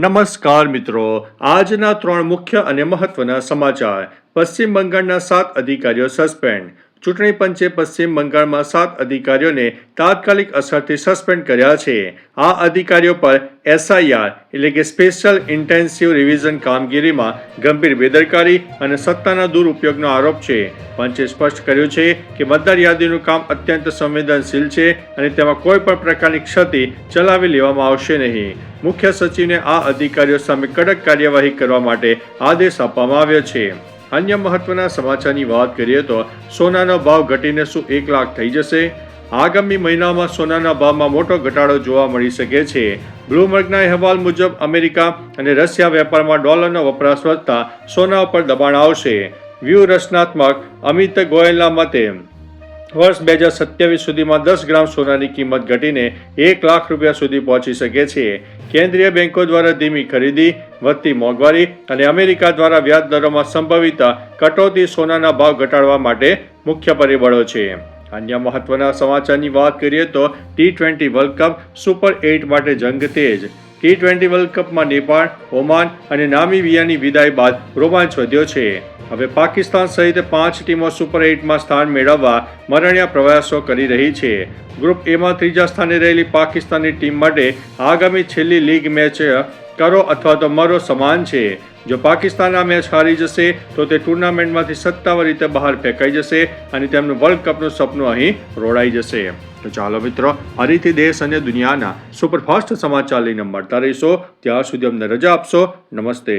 નમસ્કાર મિત્રો. આજના ત્રણ મુખ્ય અને મહત્વના સમાચાર. પશ્ચિમ બંગાળના સાત અધિકારીઓ સસ્પેન્ડ. ચૂંટણી પંચે પશ્ચિમ બંગાળમાં સાત અધિકારીઓને તાત્કાલિક અસરથી સસ્પેન્ડ કર્યા છે. આ અધિકારીઓ પર એસઆઈઆર, એટલે કે સ્પેશિયલ ઇન્ટેન્સિવ રિવિઝન કામગીરીમાં ગંભીર બેદરકારી અને સત્તાના દુરુપયોગનો આરોપ છે. પંચે સ્પષ્ટ કર્યું છે કે મતદાર યાદીનું કામ અત્યંત સંવેદનશીલ છે અને તેમાં કોઈ પણ પ્રકારની ક્ષતિ ચલાવી લેવામાં આવશે નહીં. મુખ્ય સચિવને આ અધિકારીઓ સામે કડક કાર્યવાહી કરવા માટે આદેશ આપવામાં આવ્યો છે. અન્ય મહત્વના સમાચારની વાત કરીએ તો સોનાનો ભાવ ઘટીને શું એક લાખ થઈ જશે? આગામી મહિનામાં સોનાના ભાવમાં મોટો ઘટાડો જોવા મળી શકે છે. બ્લૂમબર્ગના અહેવાલ મુજબ અમેરિકા અને રશિયા વેપારમાં ડોલરનો વપરાશ વધતા સોના ઉપર દબાણ આવશે. વ્યૂહ રચનાત્મક અમિત ગોયલના મતે વર્ષ બે હજાર સત્યાવીસ સુધીમાં દસ ગ્રામ સોનાની કિંમત ઘટીને એક લાખ રૂપિયા સુધી પહોંચી શકે છે. કેન્દ્રીય બેન્કો દ્વારા ધીમી ખરીદી, વધતી મોંઘવારી અને અમેરિકા દ્વારા વ્યાજ દરોમાં સંભવિત કટોતી સોનાના ભાવ ઘટાડવા માટે મુખ્ય પરિબળો છે. અન્ય મહત્વના સમાચારની વાત કરીએ તો T twenty world cup super eight માટે જંગ તેજ. ટી ટ્વેન્ટી વર્લ્ડ કપમાં નેપાળ, ઓમાન અને નામીબિયાની વિદાય બાદ રોમાંચ વધ્યો છે. હવે પાકિસ્તાન સહિત પાંચ ટીમો સુપર એઇટમાં સ્થાન મેળવવા મરણિયા પ્રયાસો કરી રહી છે. ગ્રુપ એમાં ત્રીજા સ્થાને રહેલી પાકિસ્તાનની ટીમ માટે આગામી છેલ્લી લીગ મેચ કરો અથવા તો મરો સમાન છે. જો પાકિસ્તાન આ મેચ હારી જશે, તો તે ટુર્નામેન્ટમાંથી સત્તાવાર રીતે બહાર ફેંકાઈ જશે અને તેમનું વર્લ્ડ કપનું સપનું અહીં રોડાઈ જશે. તો ચાલો મિત્રો ફરીથી દેશ અને દુનિયાના સુપરફાસ્ટ સમાચાર લઈને મળતા રહીશો. ત્યાં સુધી અમને રજા આપશો. નમસ્તે.